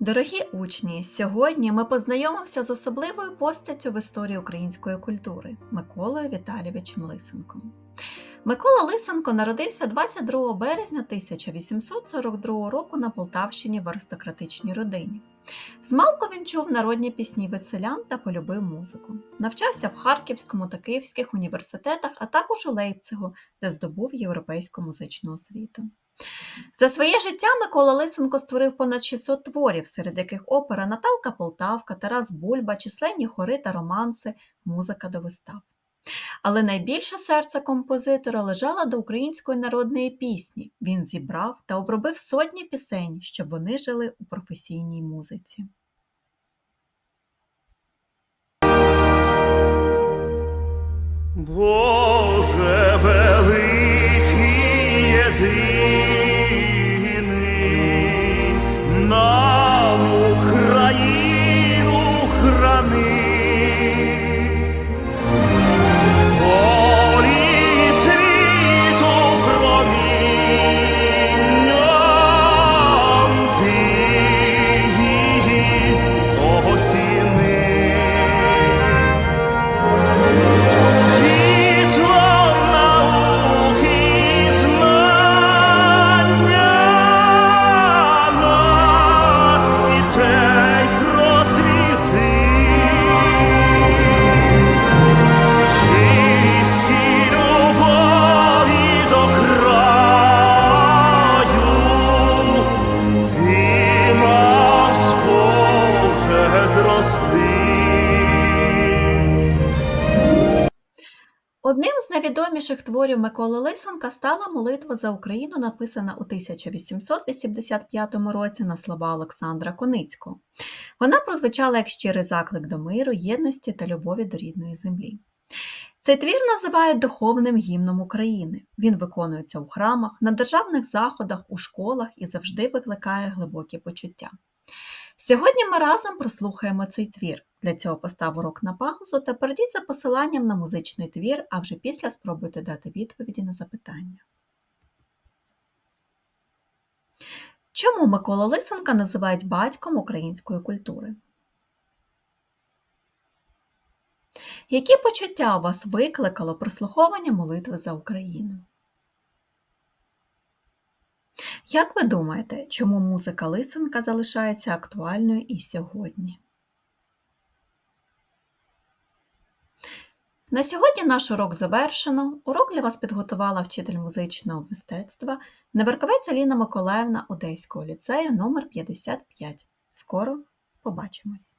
Дорогі учні, сьогодні ми познайомимося з особливою постаттю в історії української культури Миколою Віталійовичем Лисенком. Микола Лисенко народився 22 березня 1842 року на Полтавщині в аристократичній родині. Змалку він чув народні пісні від селян та полюбив музику. Навчався в Харківському та Київських університетах, а також у Лейпцигу, де здобув європейську музичну освіту. За своє життя Микола Лисенко створив понад 600 творів, серед яких опера Наталка Полтавка, Тарас Бульба, численні хори та романси, музика до вистав. Але найбільше серце композитора лежало до української народної пісні. Він зібрав та обробив сотні пісень, щоб вони жили у професійній музиці. Боже me. Одним з найвідоміших творів Миколи Лисенка стала молитва за Україну, написана у 1885 році на слова Олександра Коницького. Вона прозвучала як щирий заклик до миру, єдності та любові до рідної землі. Цей твір називають духовним гімном України. Він виконується у храмах, на державних заходах, у школах і завжди викликає глибокі почуття. Сьогодні ми разом прослухаємо цей твір. Для цього постав урок на паузу та перейдіть за посиланням на музичний твір, а вже після спробуйте дати відповіді на запитання. Чому Микола Лисенка називають батьком української культури? Які почуття у вас викликало прослуховування молитви за Україну? Як ви думаєте, чому музика Лисенка залишається актуальною і сьогодні? На сьогодні наш урок завершено. Урок для вас підготувала вчитель музичного мистецтва Неверковець Аліна Миколаївна Одеського ліцею номер 55 Скоро побачимось!